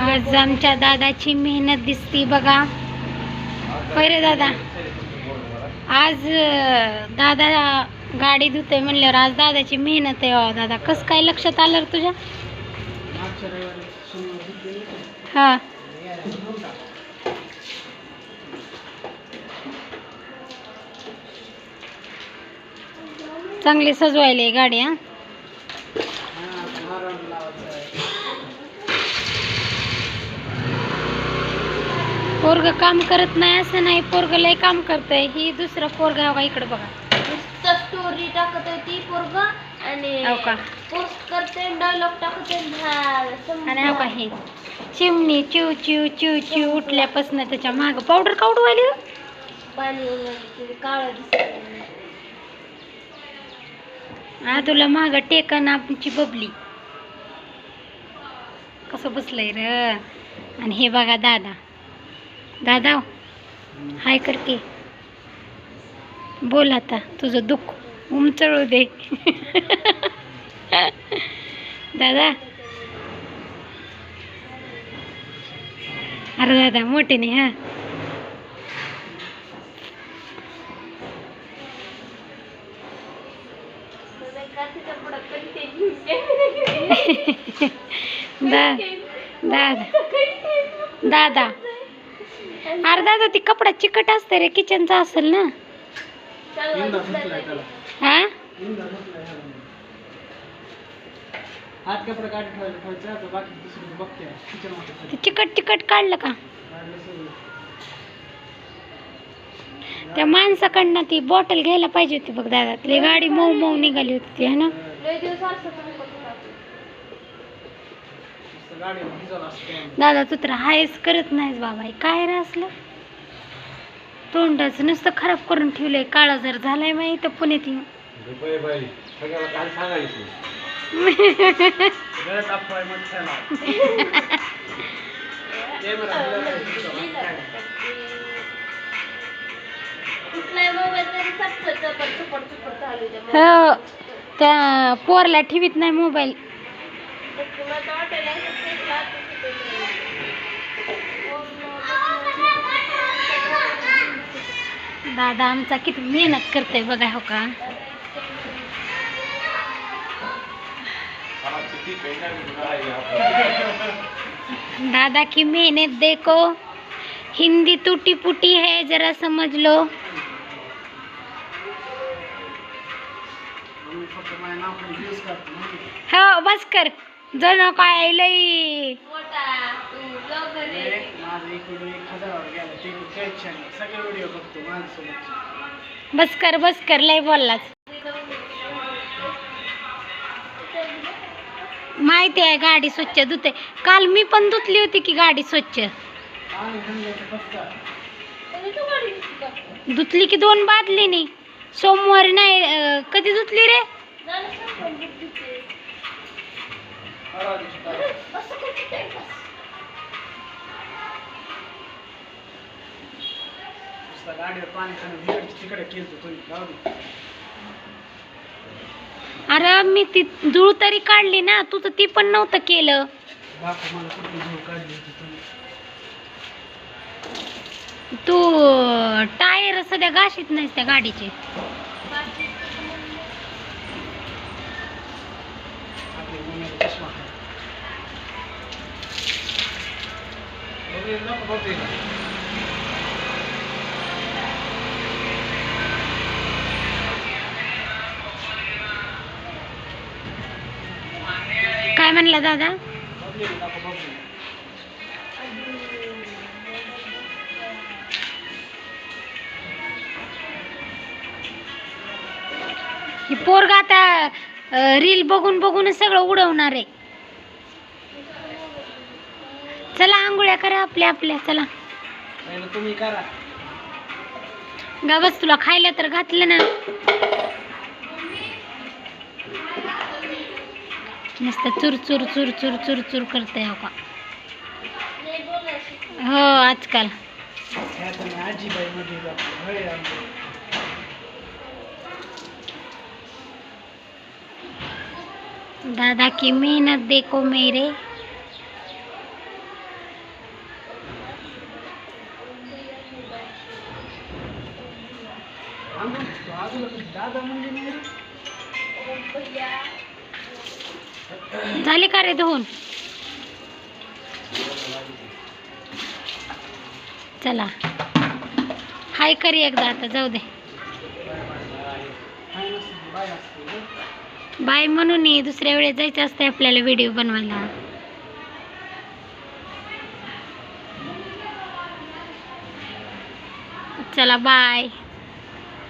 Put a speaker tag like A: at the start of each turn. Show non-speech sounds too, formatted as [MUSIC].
A: आज आमच्या दादाची मेहनत दिसती बघा. पहिले रे दादा? आज दादा गाडी धुतोय म्हणल्यावर आज दादाची मेहनत आहे दादा. कसं काय लक्षात आलं तुझ्या? हा. चांगली सजवायली गाडी हा? पोरग काम करत नाही असं नाही. पोरग लय काम करतय. ही दुसरं पोरग आहे बघा इकडे बघा.
B: नुसतं स्टोरी टाकत आहे ती पोरग आणि
A: हो का?
B: पोस्ट करते डायलॉग टाकते झालं,
A: आणि हो का हे? चिमणी चिव चिव चिव चिव उठल्यापासून त्याच्या माग पावडर हो?
B: पाणी वगैरे काळं
A: हा तुला माग टेकन आमची बबली. कसं बसलंय र? आणि हे बघा दादा. दादा हाय कर की. बोल आता तुझं दुःख उमचळू दे. [LAUGHS] दादा. अरे दादा मोठे नाही हा. [LAUGHS] [LAUGHS] दा दादा दादा. अरे दादा ती कपडा चिकट असते रे किचनचा असेल ना. हा? ते चिकट चिकट काढलं का? त्या माणसाकडनं ती बॉटल घ्यायला पाहिजे होती बघ दादा. ती गाडी मऊ मऊ निघाली होती ती है ना
B: लय दिवस असं तुम्ही करत होता.
C: गाडी भिजवलं असतं
A: दादा तू तर हायच करत नाहीस बाबा हे काय रे असलं? तोंडाचं नुसतं खराब करून ठेवलंय काळा जर झालाय बाई तर पुण्यात येऊन [LAUGHS] [LAUGHS]
B: द्या
A: हो त्या पोरला ठेवीत नाही मोबाईल दादा आमचा किती मेहनत करतोय बघा हो का दादा की मेहनत देखो हिंदी टूटी फूटी है जरा समझ लो
C: करतो.
A: हो बस कर जण काय लई
B: मोठा तू blogger आहे.
C: हे
A: बस कर बस कर लई बोललाच माहिती आहे गाडी स्वच्छ धुते. काल मी पण धुतली होती की गाडी स्वच्छ? धुतली की दोन बादलीनी सोमवारी नाही कधी धुतली रे?
C: नुसतं गाडीवर पाणी खाणं तिकडे तिकडे केलं तुम्ही जाऊ दे.
A: अरे मी ती धूळ तरी काढली ना तू तर ती पण नव्हतं केलं.
C: बापू मला कुठली धूळ काढली होती तुम्ही
A: तू टायर सध्या घाशीत नाहीस त्या गाडीचे.
B: बाकी
C: आपली मम्मीला चष्मा आहे. बघू, नको बघू इकडं.
A: म्हणला दादा. ही पोरग आता रील बघून बघून सगळं उडवणार आहे. चला आंघोळ्या करा आपल्या आपल्या चला.
C: तुम्ही करा.
A: गा बस तुला खायला तर घातलं ना. नुसतं चुर चुर चुर चुर चुर चुर करते हो का
B: नाही बोलायचं.
A: हो आजकाल
C: ह्या तुम्ही आजीबाई मध्ये जातो होय आमचं.
A: दादा की मेहनत देखो मेरे
C: अजून अजून दादा म्हणजे नाही रे.
A: झाले का रे धुवून चला. हाय करी एकदा आता जाऊ दे.
C: बाय
A: म्हणून दुसऱ्या वेळेस जायचं असते आपल्याला व्हिडिओ बनवायला. चला बाय.